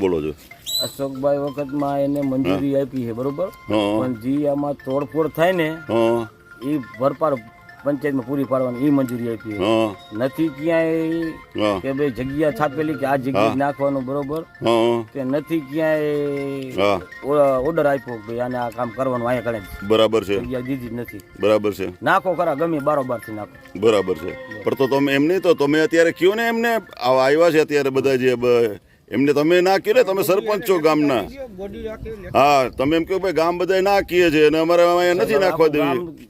બોલો છો. અશોકભાઈ વખતમાં એને મંજૂરી આપી છે બરોબર? પણ જે આમાં તોડફોડ થાય ને એ ભરપાર પંચાયતમાં પૂરી પાડવાની એ મંજૂરી આપી નથી ક્યાંય કે ભાઈ જગ્યા છાપેલી કે આ જગ્યા નાખવાનું બરોબર? કે નથી ક્યાંય ઓર્ડર આપ્યો ભાઈ આને આ કામ કરવાનું અહીંયા કરે બરાબર છે. જગ્યા દીધી નથી. બરાબર છે. નાખો ખરા ગમે બારોબારથી નાખો. બરાબર છે. પણ તો તમે એમ નહીં તો તમે અત્યારે કયો ને એમને આવા આવ્યા છે અત્યારે બધા જે એમને તમે ના કહો ને તમે સરપંચ છો ગામના. હા તમે એમ કહો ભાઈ ગામ બધા ના કીએ છે અને અમારે અહીંયા નથી નાખવા દેવી.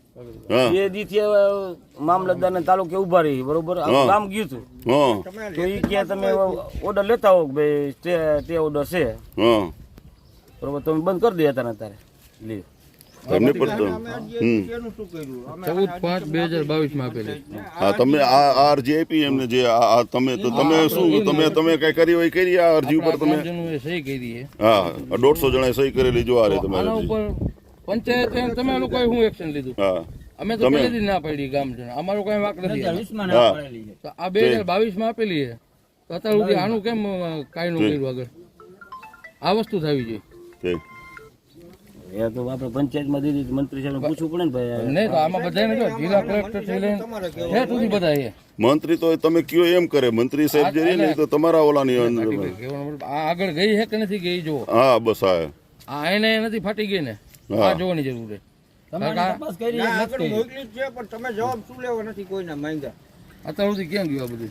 બે દીથી મામલતદાર ને તાલુકે ઊભા રહી બરોબર? ગામ ગયું હતું. તો એ ક્યાં તમે ઓર્ડર લેતા હો ભાઈ તે ઓર્ડર છે? બરોબર તમે બંધ કરી દે ને અત્યારે. લ્યો. હમ ચૌદ પાંચ બે હજાર બાવીસમાં આપેલી. હા તમે આ અરજી આપી એમને જે આ તમે તો તમે શું તમે તમે કઈ કરી હોય કરી આ અરજી ઉપર તમે સહી કરી હા દોઢસો જણા સહી કરેલી જો આ રે તમારી પંચાયત તમે લોકોએ શું એક્શન લીધું? હા. અમે તો પહેલેથી જ ના પાડી ગામજનો અમારો કઈ વાક નથી તો આ બે હજાર બાવીસમાં આપેલી છે. તો અત્યાર સુધી આનું કેમ કાયમ કાંઈ નું કર્યું આગળ? આ વસ્તુ થવી જોઈએ. એ તો આપણે પંચાયતમાં દીધી મંત્રી સાહેબ પૂછવું પડે ને ભાઈ નહીં તો આમાં બધાને જો જિલ્લા કલેક્ટરથી લઈને ઠેઠ સુધી બધા છે મંત્રી તો તમે કયો એમ કરે? મંત્રી સાહેબ જે ને તો તમારા ઓલાની અંદર આ આગળ ગઈ હે કે નથી ગઈ જો હા બસ હા. આ એને નથી ફાટી ગઈ ને. આ જોવાની જરૂર છે. કારણ કે આ- અત્યાર સુધી ક્યાં ગયું આ બધું?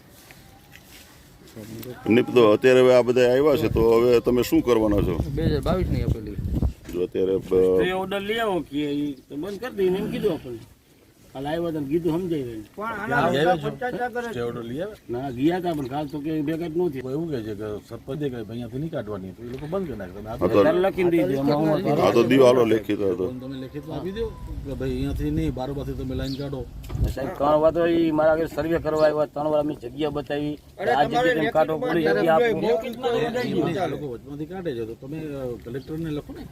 એમની તો અત્યારે હવે આ બધા આવ્યા છે તો હવે તમે શું કરવાના છો? બે હજાર બાવીસની આપેલી. જો અત્યારે બ- તો એ ઓર્ડર લઈ આવો કે તો બંધ કરી દઈને એમ કીધું આપણને કાલ આવ્યા ને કીધું સમજાય ના ગયા હતા પણ કાલ તો કે ભેગા નહોતી એવું કહે છે કે સરપંચે કહે અહીંયાથી નહીં કાઢવાની તો એ લોકો બંધ કરી નાખે તમે આ હા તો તારે લખીને દીધું હું તો દિવાલો લેખિત હતો તમે લેખિત આપી દો કે ભાઈ અહીંયાથી નહીં બારોબારથી તમે લાઈન કાઢો સાહેબ ત્રણ વાર તો એ મારા આગળ સર્વે કરવા આવ્યા ત્રણ વાર અમે જગ્યા બતાવી આ જગ્યા કાઢો પડી જગ્યા આપો લોકો વચમાંથી કાઢે છે તો તમે કલેક્ટરને લખો ને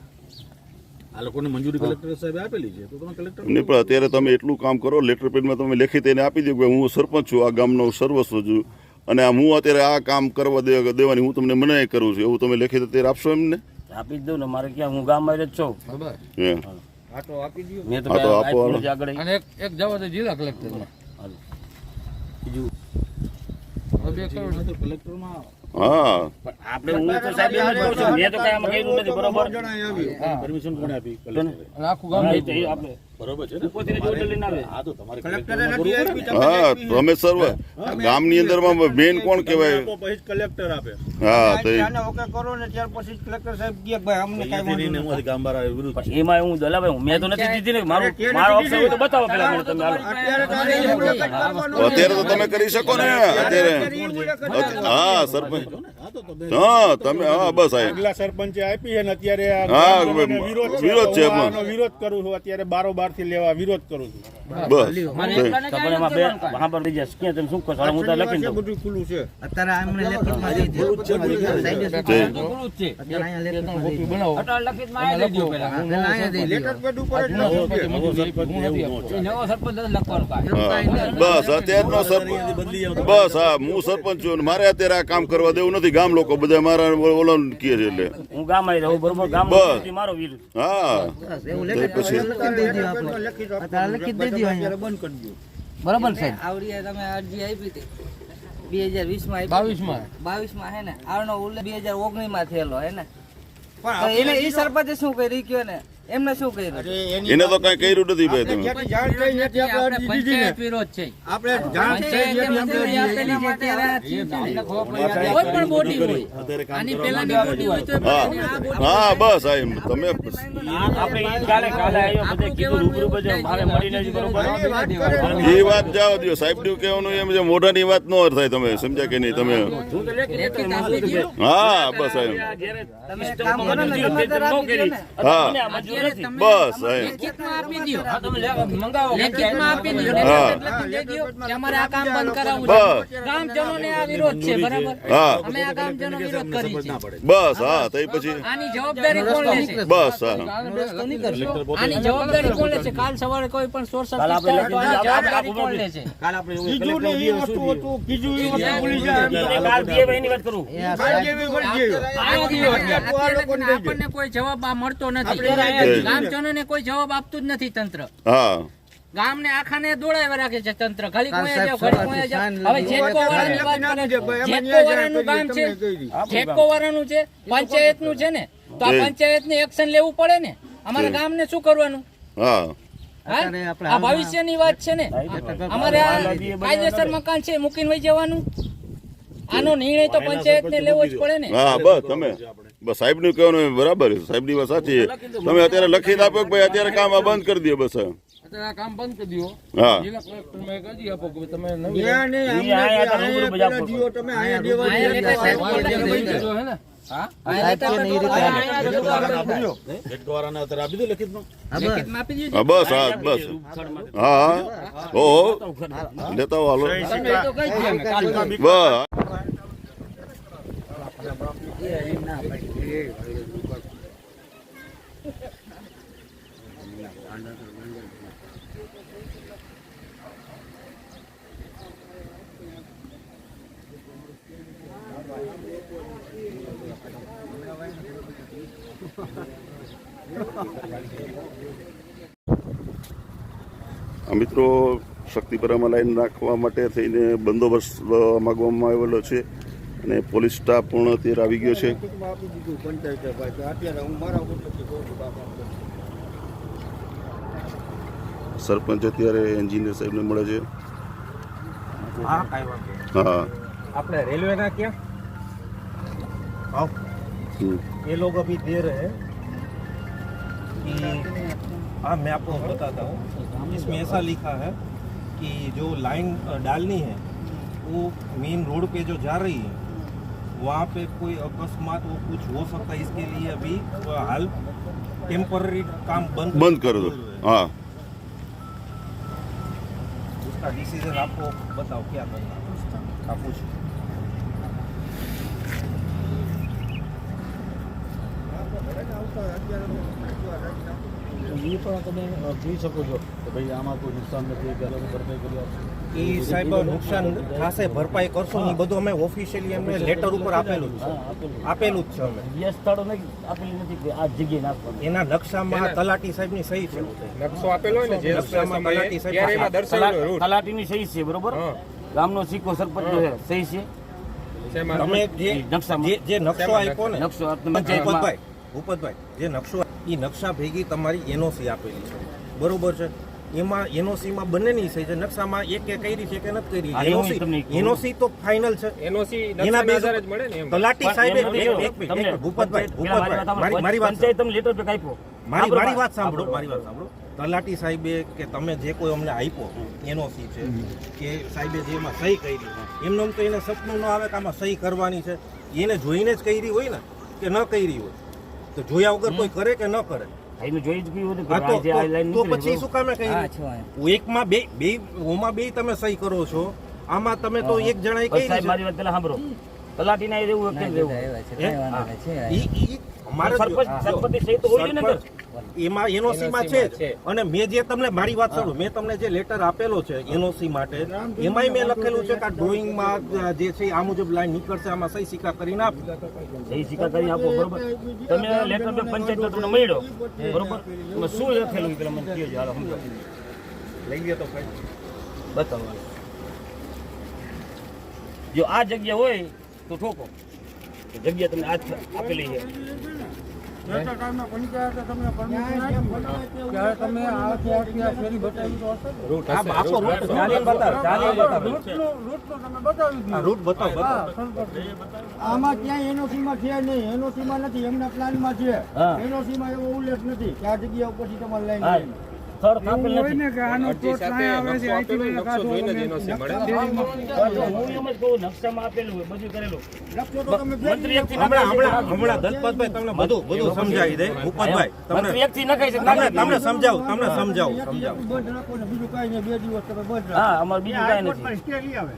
આ લોકોને મંજૂરી કલેક્ટર સાહેબે આપેલી છે તો તમે કલેક્ટર નહીં પણ અત્યારે તમે એટલું કામ કરો લેટર પેડમાં તમે લેખિત એને આપી દો કે હું સરપંચ છું આ ગામનો સર્વસ્વ છું અને આ હું અત્યારે આ કામ કરવા દેવાની હું તમને મનાઈ કરું છું એવું તમે લેખિત અત્યારે આપશો એમને? આપી જ દઉં ને મારે ક્યાં હું ગામમાં જ છું. મેં તો હા તો આપો આપ્યું હાલો. નથી આગળ. અને એક એક જવા દે જિલ્લા કલેક્ટરમાં. હાલો. હવે બે કરોડ તો કલેક્ટરમાં હા. પણ આપણે હું તો સાહેબ એમ કહું છું મેં તો કઈ આમાં કર્યું નથી બરોબર? પરમિશન કોણે આપી? આખું ગામ આપણે બરોબર છે ને? ઉપરથી જ order લઈને આવે. આ તો તમારે કલેક્ટરને હા તમે સર્વ. ગામની અંદરમાં મેન કોણ કહેવાય? પછી કલેક્ટર આપે. હા તો ગામ બહાર આવે એમાં હું દલાભાઈ મેં તો નથી દીધી ને. મારું મારો ઓપ્શન હોય તો બતાવો પેલા મને તમે અત્યારે તો તમે કરી શકો ને અત્યારે હા સરપંચ. હા તમે હા બસ આગલા સરપંચે આપી અને અત્યારે હા, વિરોધ છે. વિરોધ કરું છું. અત્યારે બારોબાર થી લેવા વિરોધ કરું છું. બસ. અત્યારનો સરપંચ બસ હા હું સરપંચ છું અને મારે અત્યારે આ કામ કરવા દેવું નથી. ગામ લોકો બધા મારા ઓલો કીએ છે એટલે. હું ગામ આવી રહું બરોબર? ગામ મારો વિરુદ્ધ હા બસ એવું અત્યારે લખીને દઈ દો આપણે. અત્યારે લખી દો. બરાબર છે આવડી તમે અરજી આપી હતી. બે હજાર વીસમાં બાવીસમાં બાવીસમાં હે ને. આનો ઉલ્લેખ બે હજાર ઓગણીસમાં થયેલો હે ને. પણ એને એ સરપંચે શું કરી કયો ને? એમને શું કર્યું? એને તો કઈ કર્યું નથી ભાઈ તમે. પંચાયત વિરોધ છે. કોઈ પણ બોડી હોય. આની પેલાની બોડી હોય તો હા. હા બસ હા તમે આપણે ઈ કાલે કાલે આવ્યો બધે કીધું રૂબરૂ બધે મારે મળીને જ બરોબર એ વાત જાઓ દો સાહેબનું કહેવાનું એમ છે મોઢાની વાત નો થાય તમે સમજ્યા કે નહીં તમે? હું બસ એમ. ને. હા. બસ એમ. લેખિતમાં આપી દ્યો. હા, તમે લે- મંગાવો લેખિતમાં આપી દ્યો. હા. લેખિત લખીને દઈ દ્યો કે અમારે આ કામ બંધ કરાવવું બસ. છે. ગામજનોને આ વિરોધ છે બરાબર? હા. અમે આ ગામજનો વિરોધ કરી છે. બસ હા તો પછી આની જવાબદારી કોણ લેશે? બસ આની જવાબદારી કોણ લેશે? કાલ સવારે કોઈ પણ સોર્સ જવાબદારી કોણ લેશે? કાલ આપણે આપણને કોઈ જવાબ આ મળતો નથી. ગામજનોને કોઈ જવાબ આપતું જ નથી તંત્ર. હા. ગામને આખાને દોડાવી રાખે છે તંત્ર. ખાલી કોઈ જાવ ઘડી કોઈ જાવ હવે લગી જેટકો વાળાની વાત કરે જેટકો વાળાનું ગામ છે જેટકો વાળાનું છે પંચાયતનું છે ને? તો આ પંચાયતને એક્શન લેવું પડે ને? અમારા. ગામને શું કરવાનું? હા. હા? આ ભવિષ્યની વાત છે ને? અમારે આ કાયદેસર મકાન છે મૂકીને વહી જવાનું? આનો નિર્ણય તો પંચાયતને લેવો જ પડે ને? હા બસ તમે. બસ સાહેબનું કહેવાનું બરાબર છે. સાહેબની વાત સાચી તમે અત્યારે લખી આપો કે ભાઈ અત્યારે કામ આ બંધ કરી દો બસ. કામ બંધ કરી દો હા. બસ. હા બસ હા બસ. હા હા. ઓહો. લેતા આવો હાલો. તમે તો કહી દ્યો ને, કાલે. બસ આ મિત્રો શક્તિપરામાં લાઈન રાખવા માટે થઈને બંદોબસ્ત માગવામાં આવેલો છે અને પોલીસ સ્ટાફ પણ અત્યારે આવી ગયો છે સરપંચ અત્યારે એન્જિનિયર સાહેબને મળે છે હા આપણે रेलवे ना क्या હમ. ये लोग अभी दे रहे हैं कि हाँ मैं आपको बताता हूँ इसमें ऐसा लिखा है कि जो लाइन अ, डालनी है वो मेन रोड पे जो जा रही है वहाँ पे कोई अकस्मात वो कुछ हो सकता है इसके लिए अभी हाल टेम्पररी काम बंद बंद कर दो। हाँ। उसका डिसीज़न आपको बताओ क्या करना એ પણ તમે કહી શકો છો કે ભાઈ આમાં કોઈ નુકસાન નથી કે ભરપાઈ કરી આપશે. એ સાહેબ નુકસાન થશે ભરપાઈ કરશો એ બધું અમે ઓફિશિયલી અમે લેટર ઉપર આપેલું છે. આપેલું જ છે અમે. બીજા સ્થળો આપેલી નથી કે આ જગ્યાએ નાખવાનું. એના નકશામાં તલાટી સાહેબની સહી છે. નકશો આપેલો હોય ને જે નકશામાં તલાટી સાહેબ તલાટીની સહી છે બરોબર? ગામનો સિક્કો સરપંચ છે સહી છે. તમે જે નકશો આપ્યો ને નકશો ભૂપતભાઈ જે નકશો એ નકશા ભેગી તમારી એનઓસી આપેલી છે. બરોબર છે? એમાં એનઓસીમાં બંનેની સહી છે નકશામાં એક કરી છે કે નથી કરી એનઓસી એનઓસી તો ફાઇનલ છે. એનઓસી એના બે હજાર જ મળે ને તલાટી સાહેબ એક મિનિટ, ભૂપતભાઈ મારી ભૂપતભાઈ મારી મારી વાત પંચાયત તમને લેટર પેક આપ્યો. મારી મારી વાત સાંભળો મારી વાત સાંભળો. તલાટી સાહેબે કે તમે જે કોઈ અમને આપ્યો એનઓસી છે કે સાહેબે જે એમાં સહી કરી એમને આમ તો એને સપનું ન આવે કે આમાં સહી કરવાની છે. એને જોઈને જ કરી હોય ને કે ન કરી હોય. તો જોયા વગર કોઈ કરે કે ન કરે? જોઈ જ ગયું તો પછી શું કામે અહીંયા. એકમાં બે બે ઓમાં બે તમે સહી કરો છો. આમાં તમે તો એક જણા બસ સાહેબ મારી વાત પેલા સાંભળો. રહેવું રહેવું? અમારે સરપંચ સરપંચની સહી તો હોય ને અંદર. એમાં એનઓસી માં છે. અને મેં જે તમને મારી વાત કરું મેં તમને જે લેટર આપેલો છે એનઓસી માટે એમાંય મેં લખેલું છે કે આ ડ્રોઈંગમાં જે છે આ મુજબ લાઈન નીકળશે આમાં સહી સિક્કા કરીને આપો. સહી સિક્કા કરી આપો બરોબર. તમે લેટર પેક પંચાયત તમને મળ્યો. બરોબર. તમે શું લખેલું પેલા મને કહો હાલો સમજો. લઈ ગયો તો બતાવો. જો આ જગ્યા હોય તો ઠોકો. જગ્યા તમને આજ આપેલી છે. રૂટ આ આપો રૂટ ચાલી બતાવો ચાલી બતાવો. આ રૂટ બતાવો બતાવો. આમાં ક્યાંય એનઓસી માં છે નહીં. એનઓસી માં નથી એમના પ્લાનમાં છે. હા. એનઓસી માં એવો ઉલ્લેખ નથી કે આ જગ્યા ઉપરથી તમારે લાઈન સ્થળ સ્થાપેલ નથી. કહું નકશામાં આપેલું હોય બધું કરેલું. હમણાં દલપતભાઈ તમને બધું બધું સમજાવી દે ભૂપતભાઈ તમને મંત્રી એકથી નખાય તમને તમને દીધું. તમને સમજાવું સમજાવું. બંધ રાખો ને બીજું કાંઈ નહીં બે દિવસ તમે બંધ હા અમારે બીજું કાંઈ નથી.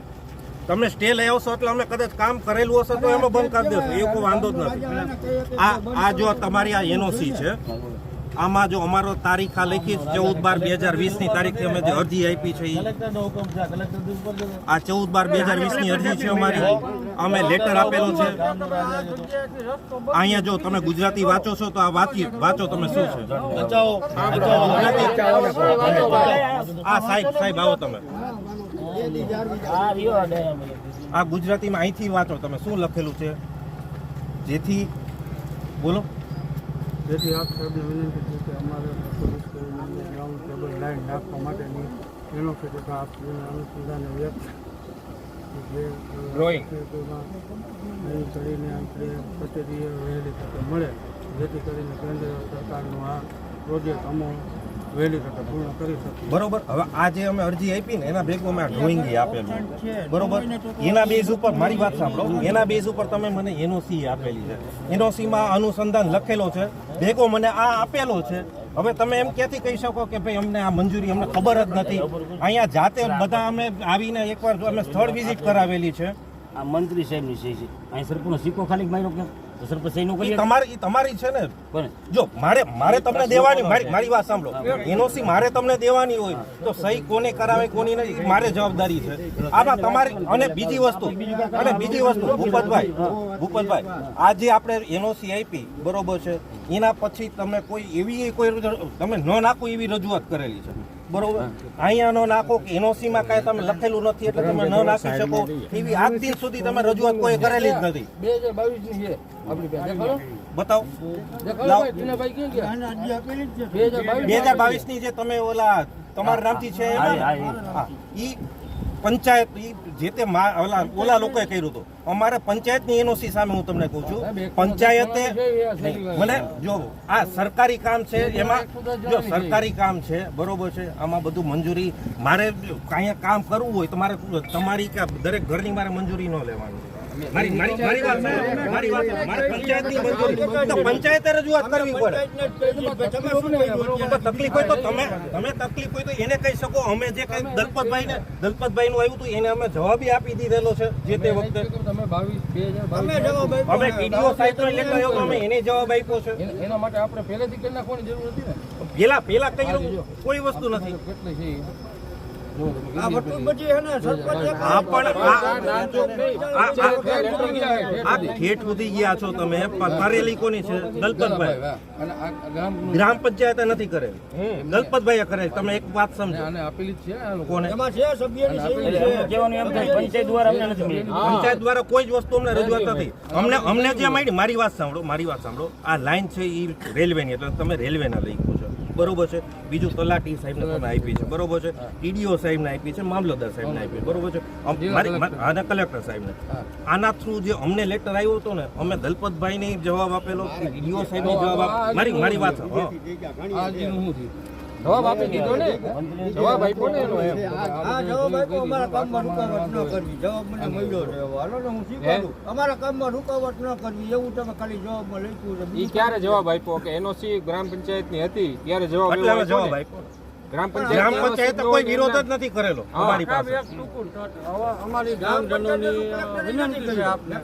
તમને સ્ટે લઈ આવશો એટલે અમે કદાચ કામ કરેલું હશે તો એમાં બંધ કરી દેશો. એ કોઈ વાંધો જ નથી. આ આ જો તમારી આ એનઓસી છે આમાં જો અમારો તારીખ આ લખી ચૌદ બાર બે હજાર વીસની તારીખથી અમે જે અરજી આપી છે આ ચૌદ બાર બે હજાર વીસની અરજી છે અમારી. અમે લેટર આપેલો છે. અહીંયા જો તમે ગુજરાતી વાંચો છો તો આ વાંચી વાંચો તમે શું છે. આ સાહેબ સાહેબ આવો તમે. આ ગુજરાતીમાં અહીંથી વાંચો તમે. શું લખેલું છે? જેથી બોલો. જેથી આપ સાહેબને વિનંતી છે કે અમારે પોલીસ કરીને ગ્રાઉન્ડ ટેબલ લાઈન નાખવા માટેની એનો છે કે આપ અનુસંધાને વ્યક્ત જે કરીને આપણે કચેરીએ વહેલી તકે મળે. જેથી કરીને કેન્દ્ર સરકારનો આ પ્રોજેક્ટ અમો વહેલી તકે પૂર્ણ કરી શકીએ. બરોબર? હવે આ જે અમે અરજી આપી ને એના ભેગું અમે ડ્રોઈંગ આપેલું. બરોબર? એના બેઝ ઉપર મારી વાત સાંભળો. એના બેઝ ઉપર તમે મને એનઓસી આપેલી છે. એનઓસીમાં અનુસંધાન લખેલો છે. ભેગો મને આ આપેલો છે. હવે તમે એમ ક્યાંથી કહી શકો કે ભાઈ અમને આ મંજૂરી, અમને ખબર જ નથી. અહીંયા જાતે બધા અમે આવીને એકવાર અમે સ્થળ વિઝિટ કરાવેલી છે. આ મંત્રી સાહેબની સહી છે. અહીં સરપંચનો સિક્કો ખાલી માર્યો કેમ તો સરપંચ સહી નો ઈ કરી તમારી તમારી છે ને. જો મારે મારે તમને દેવાની મારી મારી વાત સાંભળો. એનઓસી મારે તમને દેવાની હોય તો સહી કોને કરાવે કોની નહીં મારે જવાબદારી છે. આમાં તમારી અને બીજી વસ્તુ અને બીજી વસ્તુ ભૂપતભાઈ ભૂપતભાઈ આજે આપણે એનઓસી આપી બરોબર છે. એના પછી તમે કોઈ એવી કોઈ તમે ન નાખો એવી રજૂઆત કરેલી છે. બરોબર? અહીંયા ન નાખો કે એનઓસી માં કાંઈ તમે લખેલું નથી એટલે તમે ન નાખી શકો. એવી આજ દિન સુધી તમે રજૂઆત કોઈ કરેલી જ નથી બે હજાર બાવીસની છે બતાવો. દેખાડો ભાઈ ટીનાભાઈ ક્યાં ગયા? બે હજાર બાવીસની જે તમે ઓલા તમારા નામથી છે ઈ પંચાયત જે તે મા- ઓલા ઓલા લોકોએ કર્યું હતું. અમારે પંચાયતની એનઓસી સામે હું તમને કહું છું. પંચાયતે મને જો આ સરકારી કામ છે એમાં જો સરકારી કામ છે બરોબર છે આમાં બધું મંજૂરી મારે કાંઈ કામ કરવું હોય તો મારે તમારી કે દરેક ઘરની મારે મંજૂરી ન લેવાની. મારી મારી મારી વાત મારી વાત. મારે પંચાયતની મંજૂરી. તો પંચાયતે રજૂઆત કરવી પડે. તકલીફ હોય તો તમે તમે તકલીફ હોય તો એને કહી શકો. અમે જે કઈ દલપતભાઈ ને દલપતભાઈ નું આવ્યું હતું એને અમે જવાબી આપી દીધેલો છે જે તે વખતે. તમે અમે ટીડીઓ આવ્યો તો અમે એને જવાબ આપ્યો છે. એના- એના માટે આપણે પહેલેથી કરી નાખવાની જરૂર હતી ને. પેલા પેલા કઈ કોઈ વસ્તુ નથી. ઠેઠ સુધી ગયા છે, ગયા તમે. પણ કરેલી કોની છે. દલપતભાઈ. હા. અને આ ગામ ગ્રામ પંચાયતે નથી કરે. દલપતભાઈએ કરે. તમે એક વાત સમજો. આપેલી છે કોને? પંચાયત દ્વારા અમને નથી મળી પંચાયત દ્વારા કોઈ જ વસ્તુ અમને રજૂઆત નથી. અમને અમને જે મળી મારી વાત સાંભળો મારી વાત સાંભળો. આ લાઈન છે એ રેલવેની એટલે તમે રેલવેના લઈ છે બરોબર છે બીજું તલાટી સાહેબને તમે આપી છે બરોબર છે ટીડીઓ સાહેબને આપી છે મામલતદાર સાહેબને આપી બરોબર છે આના કલેક્ટર સાહેબને આના થ્રુ જે અમને લેટર આવ્યો હતો ને અમે દલપતભાઈને જવાબ આપેલો ડીઓ સાહેબને જવાબ આપ મારી મારી વાત. હા. જવાબ આપી દીધો ને? જવાબ આપ્યો ને એનો એમ. આ જવાબ આપ્યો. અમારા કામમાં રૂકાવટ ન કરવી. જવાબ મને મળ્યો છે. હાલો ને હું શીખવાડું અમારા કામમાં રૂકાવટ ન કરવી. એવું તમે ખાલી જવાબમાં લખ્યું છે. ઈ ક્યારે જવાબ આપ્યો? કે એનઓસી ગ્રામ પંચાયતની હતી ત્યારે જવાબ જવાબ આપ્યો. ગ્રામ ગ્રામ પંચાયત કોઈ વિરોધ જ નથી કરેલો અમારી પાસે. અમારી ગ્રામજનોની વિનંતી છે આપને.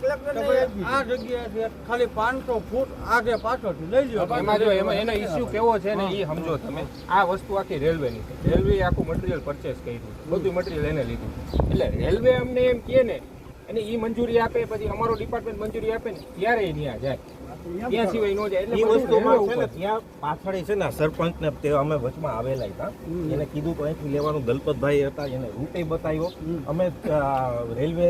આ જગ્યાએથી ખાલી પાંચસો ફૂટ આગે પાછળથી લઈ લ્યો એમાં જો એમાં એનો ઇસ્યુ કેવો છે ને એ સમજો તમે. આ વસ્તુ આખી રેલવેની છે. રેલવે આખું મટીરિયલ પરચેસ કર્યું બધું મટીરિયલ એને લીધું એટલે રેલવે અમને એમ કહે ને અને એ મંજૂરી આપે પછી અમારો ડિપાર્ટમેન્ટ મંજૂરી આપે ને ત્યારે એ ત્યાં જાય. ત્યાં સિવાય ન જાય એ વસ્તુમાં છે ને ત્યાં પાછળ છે ને સરપંચ ને તે અમે વચમાં આવેલા હતા. એને કીધું તો અહીંથી લેવાનું દલપતભાઈ હતા એને રૂટે બતાવ્યો. અમે રેલવે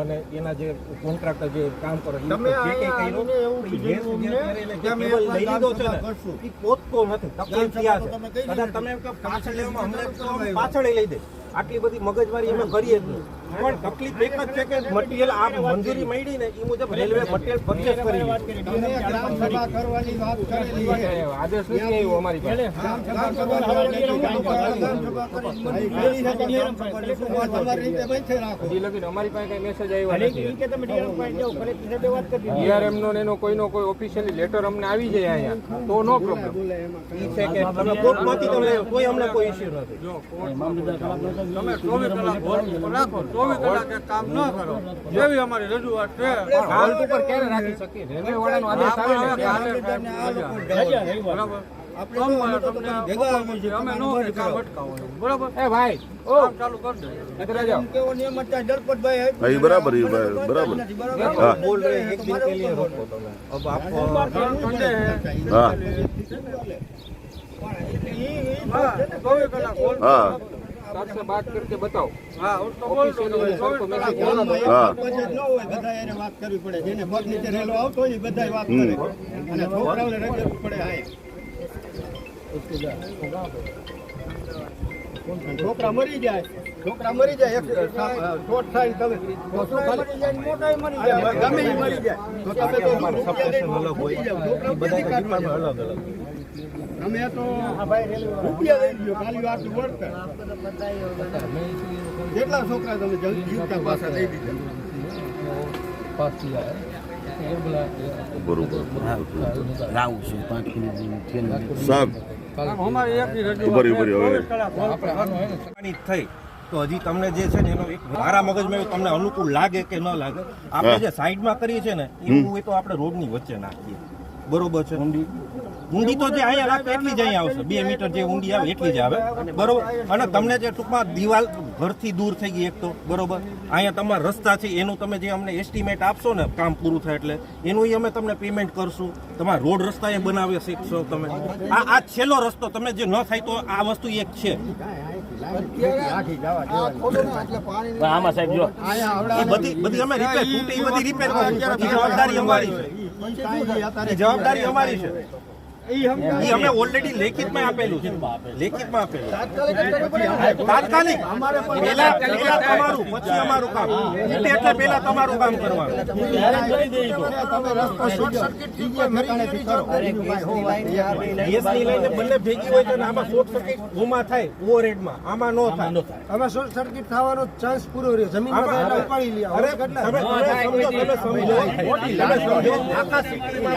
અને એના જે કોન્ટ્રાક્ટર જે કામ કરે તમે જે કંઈ અહીંયા કર્યું, આવીને એવું એ કીધેલું ગેસ અમને એટલે કે અમે લઈ લીધો છે ને. ગ્રામ સભા કરશું. એ પહોંચતો નથી તકલીફ ત્યાં છે. કદાચ તમે પાછળ લેવામાં અમને પાછળ લઈ દે. આટલી બધી મગજમારી અમે કરીએ જ નહીં. પણ તકલીફ એક જ છે કે મટીરિયલ આ મંજૂરી મળી ને એ મુજબ રેલવે મટીરિયલ પરચેસ કરી લીધું. તમે ગ્રામ સભા કરવાની વાત કરેલી છે. આદેશ નથી આવ્યો અમારી પાસે? અમારી પાસે કઈ મેસેજ આવ્યો ડીઆરએમ નો એનો કોઈનો કોઈ ઓફિશિયલી લેટર અમને આવી જાય અહીંયા. તો નો પ્રોબ્લેમ ઈ છે કે તમે કોર્ટમાંથી તમે કોઈ અમને કોઈ ઇશ્યુ નથી. તમે ચોવીસ કલાક રાખો ચોવીસ કલાકે કામ ન કરો. જેવી અમારી રજૂઆત છે. હાલત ઉપર ક્યારે રાખી શકીએ? રેલવે વાળાનો આદેશ આવે હા બરાબર. બરાબર? હા. સાત સે બાત કરકે બતાવો. હા હું તો બોલ બધા વાત કરવી પડે. જેને પગ નીચે રેલો આવતો હોય એ બધાય વાત કરે. અને છોકરાઓને રજવું પડે હાય છોકરા મરી જાય. છોકરા મરી જાય શોર્ટ થાય તમે ગમે મરી જાય. તો તમે તો અલગ હોય. બધા અલગ અલગ. અમે તો રૂપિયા લઈ ગયો ખાલી વાત વળતર કેટલા છોકરા તમે જલ્દી જીવતા પાછા લઈ દીધા. બરોબર. છે પાંચ મિનિટ સાહેબ ઉભરી ઉભરી હવે. થઈ તો હજી તમને જે છે ને એનો એક મારા મગજમાં એવું તમને અનુકૂળ લાગે કે ન લાગે આપણે જે સાઈડમાં કરીએ છીએ ને એવું એ તો આપણે રોડની વચ્ચે નાખીએ. બરોબર છે? ઊંડી તો જે અહીંયા રાખે એટલી જ અહીંયા આવશે. બે મીટર જે ઊંડી આવે એટલી જ આવે. બરોબર? અને તમને જે ટૂંકમાં દિવાલ ઘરથી દૂર થઈ ગઈ એક તો. બરોબર? અહીંયા તમારા રસ્તા છે એનું તમે જે અમને એસ્ટિમેટ આપશો ને કામ પૂરું થાય એટલે એનું અમે તમને પેમેન્ટ કરશું. તમારા રોડ રસ્તા એ બનાવી શીખશો તમે. આ આ છેલ્લો રસ્તો તમે જે ન થાય તો આ વસ્તુ એક છે. આમાં સાહેબ જો. બધી બધી અમે રિપેર તૂટે એ બધી રિપેર જવાબદારી અમારી છે. જવાબદારી અમારી છે. અમે ઓલરેડી લેખિતમાં આપેલું છે. લેખિતમાં આપેલું તાત્કાલિક. તમારું પછી અમારું કામ. એટલે પહેલા તમારું કામ કરવાનું. બંને ભેગી હોય તો આમાં શોર્ટ સર્કિટ ગુમા થાય ઓવરહેડમાં આમાં નો થાય. હવે શોર્ટ સર્કિટ થવાનો ચાન્સ પૂરો રહ્યો. જમીન ઉપાડી લે અરે, તમે- તમે સમજો, તમે સમજો. તમે સમજો. આખા સિટીમાં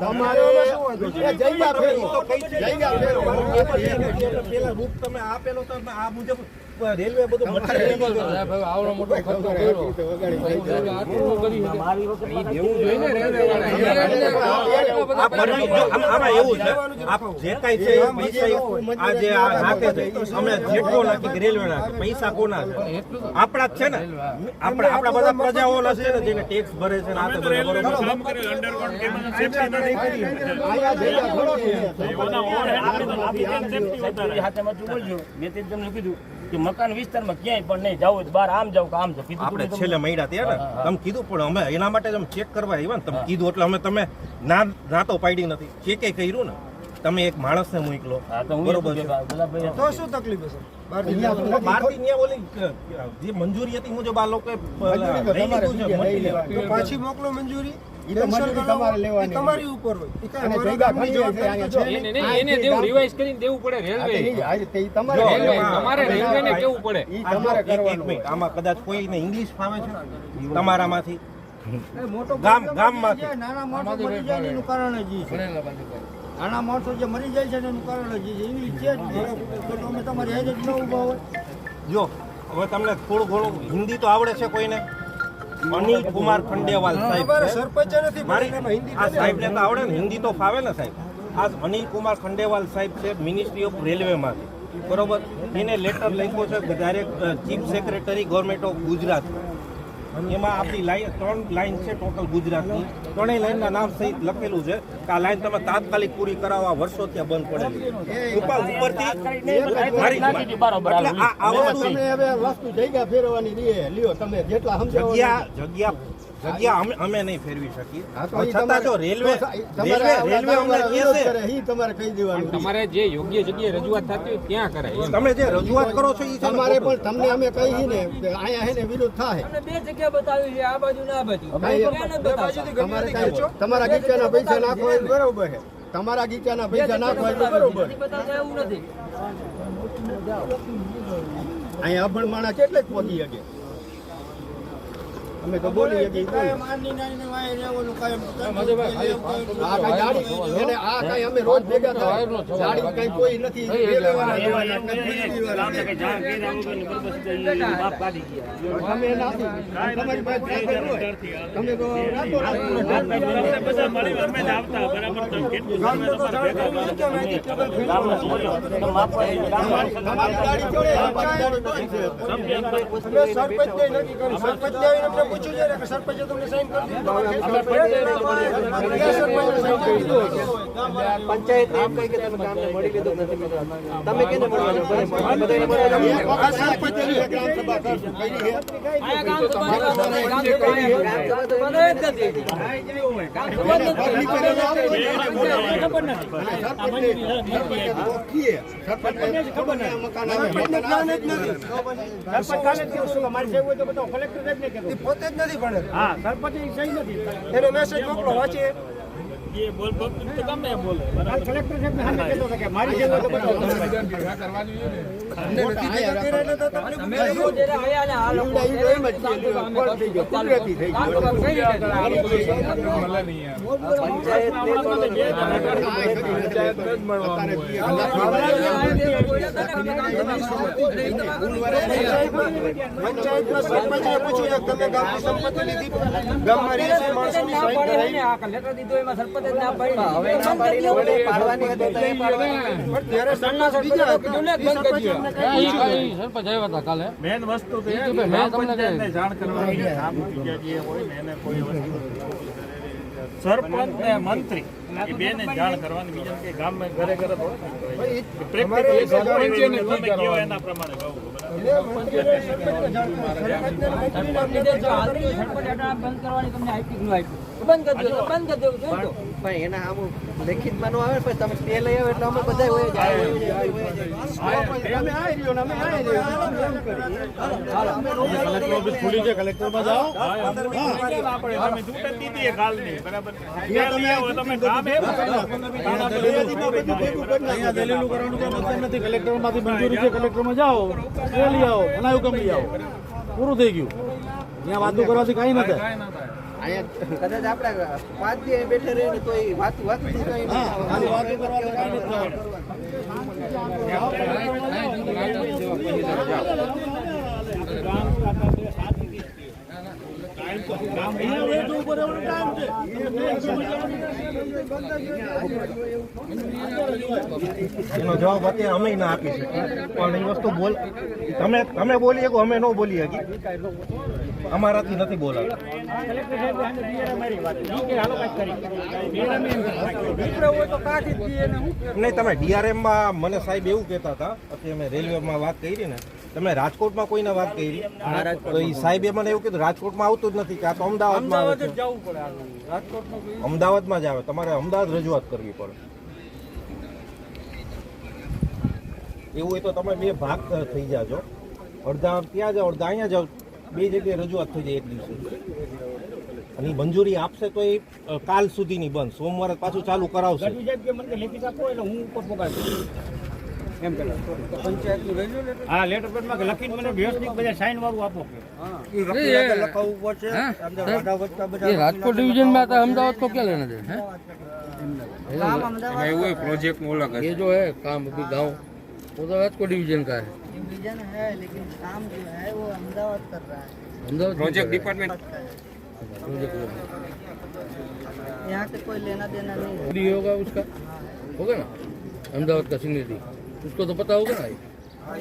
તમારે આપેલો તો તમે આ મુજબ રેલવે બધું આવડો મોટો ખર્ચો કર્યો. આટલું કરી શકે. દેવું જોઈએ ને રેલવે આ બધું જો આમ- આમાં એવું છે જે કાંઈ પૈસા આ જે આ નાખે છે અમે જેટલો નાખી કે રેલવે પૈસા કોના છે? આપણા જ છે ને. આપણા આપણા બધા પ્રજાઓ છે ને જેને ટેક્સ ભરે છે ને આ તે મેં તમને કીધું કે મકાન વિસ્તારમાં ક્યાંય પણ નહીં જાવ બહાર આમ જાવ કે આમ જાવ. કીધું આપણે છેલ્લે મળ્યા ત્યાં તમે કીધું પણ અમે એના માટે અમે ચેક કરવા આવ્યા ને. તમે કીધું એટલે અમે તમે ના ના તો પાડી નથી. ચેકે કર્યું ને તમે એક માણસને મૂકલો. હા બરોબર છે. તો શું તકલીફ હશે? જે મંજૂરી હતી મુજબ આ બાર લોકો પાછી મોકલો મંજૂરી. તમારે લેવાની. તમારી ઉપર હોય. એને દેવું રિવાઇઝ કરીને દેવું પડે રેલવે તમારે તમારે રેલવેને કેવું પડે? ઈ તમારે કરવાનું આમાં કદાચ કોઈને ઇંગ્લિશ ફાવે છે? તમારામાંથી. ગામ- ગામમાંથી. નાના માણસો મરી જાય એનું કારણ જ છે. નાના માણસો જે મરી જાય છે ને એનું કારણ જ છે. ઇંગ્લિશ છે જ. તમે તમારી હેજ જ ન ઊભા હોય. જો હવે તમને થોડું ઘણું હિન્દી તો આવડે છે કોઈને? અનિલ કુમાર ખંડેવાલ સાહેબ સરપંચ નથી મારી આ સાહેબને તો આવડે ને હિન્દી તો ફાવે ને સાહેબ. આ અનિલ કુમાર ખંડેવાલ સાહેબ છે મિનિસ્ટ્રી ઓફ રેલવેમાંથી બરોબર? એને લેટર લખ્યો છે direct chief secretary government of Gujarat એમાં આપણી લાઈન ત્રણ લાઈન છે ટોટલ ગુજરાતની. ત્રણેય લાઈનના નામ સહિત લખેલું છે કે આ લાઈન તમે તાત્કાલિક પૂરી કરાવવા વર્ષો ત્યાં બંધ પડેલી ઉપર ઉપરથી મારી બરાબર. એટલે આ આ વસ્તુ તમે હવે વસ્તુ જગ્યા ફેરવાની રીએ. લ્યો તમે જેટલા સમજાવો જગ્યા જગ્યા જગ્યા અમે અમે નહીં ફેરવી શકીએ. છતાં જો રેલવે રેલવે રેલવે અમને કહેશે તમારે કહી દેવાનું. તમારે જે યોગ્ય જગ્યાએ રજૂઆત થતી હોય ત્યાં કરાય તમે જે રજૂઆત કરો છો એ તમારે પણ તમને અમે કહી ને અહીંયા હે ને વિરોધ થાય. બે જગ્યા બતાવી છે આ બાજુ ના બાજુ. તમારે કાંઈ તમારા ગીચાના પૈસા નાખો એ બરોબર છે. તમારા ગીચાના પૈસા નાખો એ બરોબર. એવું નથી. અહીંયા અભણ માણસ કેટલે જ પહોંચી શકે. અમે તો બોલી શકીએ. આ કાંઈ અમે રોજ ભેગા થાય. જાડી કાંઈ કોઈ નથી. અમે. તમે તો રાતો રાત બધા મળી અમે સરપંચ આવતા બરાબર તો કેટલું તમારી દાડી જોડે અમારી દાડી કોઈ છે. પંચાયત એમ કહે કે તમે ગામને મળી લીધું નથી તમે કેને મળવા સરપંચ ગ્રામ સભા કરશું. કરી છે. આયા સભા ગામ જ નથી. ગામ હા બોલાવવાનું. ખબર નથી એનો મેસેજ મોકલો સરપંચને ખબર નથી આ મકાન આવે. મકાન આવે. એ બોલ બોલ તો ગમે બોલે બરાબર તમે જો જ્યારે આયા ને આ લોકો ઈ એમ જ છે. ફળ થઈ ગયો. કુદરતી થઈ ગામ ગયો. સભા કઈ રીતે પંચાયતને થોડું પંચાયતમાં સરપંચે સરપંચ ના મેન વસ્તુ તો એ મેં તમને જાણ કરવાની જે હોય એને કોઈ વસ્તુ સરપંચ મંત્રી એ બેને જાણ કરવાની બીજા કે ગામમાં ઘરે ઘરે એના પ્રમાણે બંધ કરવાની? તમને આઈપી નું આપ્યું બંધ કરી દો બંધ કરી દો પણ એના આમ લેખિતમાં નો આવે પણ તમે તે લઈ આવો એટલે અમે બધા હોય જાય. અમે આવી રહ્યો ને અમે આવી રહ્યો. કરીએ. કલેક્ટર ઓફિસ ખુલી છે કલેક્ટરમાં જાઓ. હા તમે છૂટે દીધી કાલની બરાબર? તમે તમે કામ નાખો. અહીંયા દલીલું કરવાનું કોઈ મતલબ નથી. કલેક્ટરમાંથી મંજૂરી છે કલેક્ટરમાં જાઓ. એ લઈ આવો બનાવ્યું કમ લઈ આવો. પૂરું થઈ ગયું. ત્યાં વાતો કરવાથી કાંઈ ન થાય. કદાચ આપણે પાંચ દી અહીં બેઠે રહીને તો એ વાત વાત. એનો જવાબ અત્યારે અમે ના આપી શકીએ. પણ એ વસ્તુ બોલ તમે તમે બોલી શકો અમે ન બોલી શકી અમારાથી નથી બોલાતું. નહીં તમે ડીઆરએમમાં મને સાહેબ એવું કહેતા હતા પછી અમે રેલવેમાં વાત કરી ને તમે રાજકોટમાં કોઈને વાત કરી? તો એ સાહેબે મને એવું કીધું રાજકોટમાં આવતું જ નથી કે આ તો અમદાવાદમાં આવે છે. અમદાવાદમાં જ આવે તમારે અમદાવાદ રજૂઆત કરવી પડે. એવું હોય તો તમે બે ભાગ થઈ જાજો. અડધા ત્યાં જાઓ અડધા અહીંયા જાઓ. બે જગ્યાએ રજૂઆત થઈ જાય એક દિવસે અને ઈ મંજૂરી આપશે તો એ અ, કાલ સુધીની બંધ સોમવારે પાછું ચાલુ કરાવશે હા લેટર પેડમાં લખીને મને વ્યવસ્થિત બધા સાઈન વાળું આપો ये राजकोट डिवीजन में आता है अहमदाबाद को क्या लेना देना है ગામ અમદાવાદ એમાં એવું હોય પ્રોજેક્ટ નું અલગ ये जो है काम अभी गाँव वो तो राजकोट डिवीजन का है विजन है लेकिन काम जो है वो अहमदाबाद कर रहा है। प्रोजेक्ट डिपार्टमेंट यहाँ से कोई लेना देना नहीं होगा उसका? होगा ना? अहमदाबाद का सिंह उसको तो पता होगा ना हाँ,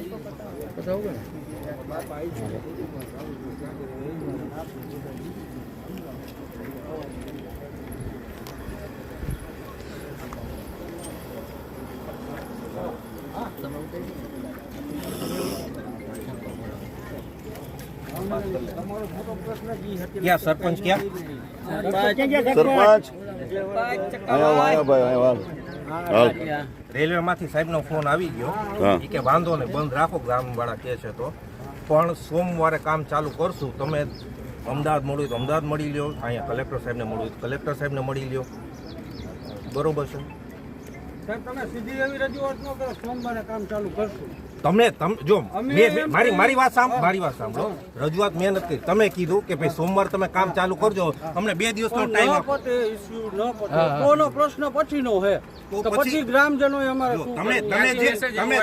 पता होगा ना? ક્યાં સરપંચ ક્યાં? સરપંચ? આયા આયા ભાઈ આયા હાલ. રેલવે માંથી સાહેબનો ફોન આવી ગયો. કે વાંધો ને બંધ રાખો ગામવાળા કે છે તો. પણ સોમવારે કામ ચાલુ કરશું. તમે અમદાવાદ મળ્યું તો અમદાવાદ મળી લ્યો. અહીંયા કલેક્ટર સાહેબને મળ્યું તો કલેક્ટર સાહેબને મળી લ્યો. બરોબર છે? સાહેબ તમે સીધી એવી રજૂઆત ન કરો. સોમવારે કામ ચાલુ કરશું. તમને તમ જો મારી મારી વાત સાંભળો મારી વાત સાંભળો. રજૂઆત મેં નથી કરી. તમે કીધું કે ભાઈ સોમવાર તમે કામ ચાલુ કરજો. અમને બે દિવસનો ટાઈમ આપો. ન કોનો પ્રશ્ન પછીનો હે? તો તો પછી- પછી ગ્રામજનો તમે તમે જે તમે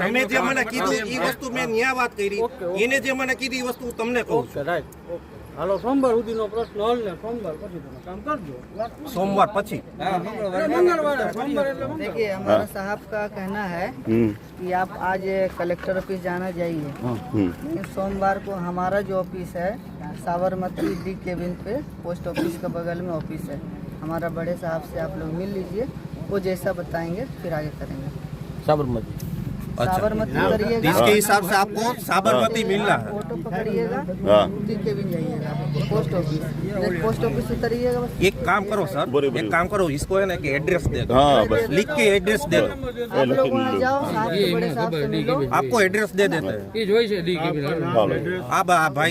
તમે જે મને કીધું એ વસ્તુ મેં ન્યા વાત કરી. એને જે મને કીધી એ વસ્તુ હું તમને કહું છું. Right okay. હાલો સોમવાર સુધીનો પ્રશ્ન હલ ને સોમવાર પછી તમે કામ કરજો વાત છું સોમવાર પછી અરે મંગળવારે સોમવાર એટલે મંગળવાર. देखिए हमारा साहब का कहना है હમ कि आप आज कलेक्टर ऑफिस जाना चाहिए હમ लेकिन सोमवार को हमारा जो ऑफिस है साबरमती डी केबिन पे पोस्ट ऑफिस के बगल में ऑफिस है हमारा बड़े साहब से आप लोग मिल लीजिए वो जैसा बताएंगे फिर आगे करेंगे સાબરમતી साबरमती करिएगा जिसके हिसाब से आपको साबरमती मिलना है auto पकड़िएगा। Post office post office उतरिएगा एक काम करो सर। एक काम करो इसको है ना कि एड्रेस दे दो। हाँ, लिख के एड्रेस दे दो। आपको एड्रेस दे देते हैं। आप भाई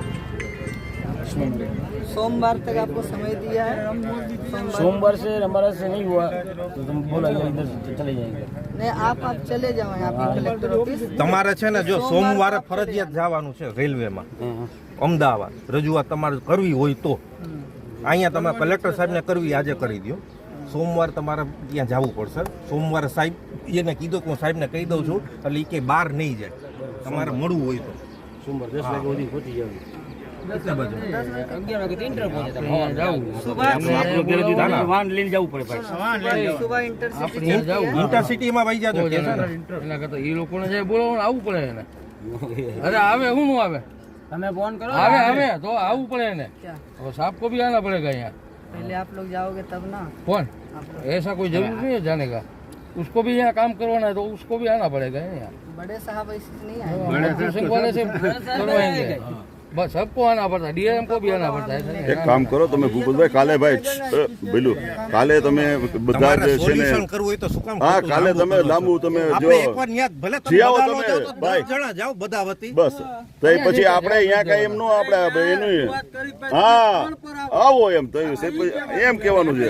सोमवार तक आपको समय दिया है सोमवार से हमारा से नहीं हुआ तो तुम बोला इधर से चले जाएंगे नहीं आप आप चले जाओ यहाँ पे कलेक्टर ऑफिस તમારે છે ને જો સોમવારે ફરજિયાત જવાનું છે રેલવેમાં અમદાવાદ રજૂઆત તમારે કરવી હોય તો અહીંયા તમે કલેક્ટર સાહેબને કરવી આજે કરી દો સોમવારે તમારે ત્યાં જવું પડશે સોમવારે સાહેબ એને કીધું કે હું સાહેબને કહી દઉં છું એટલે એ કે બહાર નહીં જાય તમારે મળવું હોય તો सोमवार दस बजे સુધી પહોંચી જાવ આવવું પડે એને અરે આવે હું નું આવે તમે ફોન કરો આવે આવે તો આવવું પડે એને સાપ કો ભી આના પડેગા અહીંયા पहले आप लोग जाओगे तब ना कौन ऐसा कोई जरूरी नहीं है जाने का उसको भी यहाँ काम करवाना है तो उसको भी आना पड़ेगा यहाँ बड़े साहब ऐसे नहीं आए बड़े सिंह वाले से करवाएंगे બસ સબકો આના પર ડીએમ કો બી આના પર એક કામ કરો તમે ભૂપતભાઈ કાલે ભાઈ બોલું કાલે તમે બધા જે છે ને કરવું હોય તો શું કામ હા કાલે તમે લાંબુ તમે જો એકવાર ન્યાત ભલે તમે તો ભાઈ. જણા જાવ બધા વતી. બસ. તો પછી આપણે અહીંયા કઈ એમ નો આપણે એનું હા આવો. એમ થયું છે એમ કહેવાનું છે.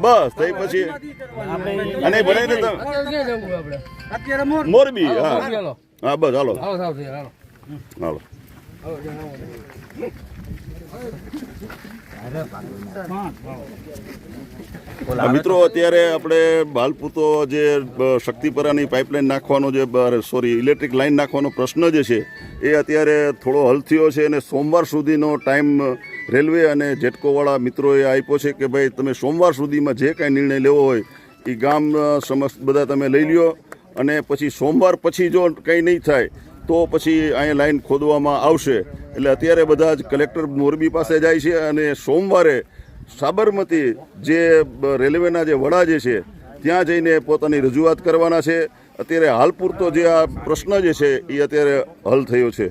બસ તો પછી અને ભલે ને તમે મોરબી હા. હા બસ હાલો. હાલો. હાલો. મિત્રો અત્યારે આપણે બાલપૂતો જે શક્તિપરાની પાઇપલાઇન નાખવાનો જે સોરી ઇલેક્ટ્રિક લાઇન નાખવાનો પ્રશ્ન જે છે, એ અત્યારે થોડો હલ થયો છે અને સોમવાર સુધીનો ટાઈમ રેલવે અને જેટકોવાળા મિત્રોએ આપ્યો છે કે ભાઈ તમે સોમવાર સુધીમાં જે કાંઈ નિર્ણય લેવો હોય એ ગામ સમસ્ત બધા તમે લઈ લ્યો અને પછી સોમવાર પછી જો કંઈ નહીં થાય તો પછી અહીંયા લાઈન ખોદવામાં આવશે. એટલે અત્યારે બધા જ કલેક્ટર મોરબી પાસે જાય છે અને સોમવારે સાબરમતી જે રેલવેના જે વડા જે છે, ત્યાં જઈને પોતાની રજૂઆત કરવાના છે. અત્યારે હાલ પૂરતો જે આ પ્રશ્ન જે છે, એ અત્યારે હલ થયો છે.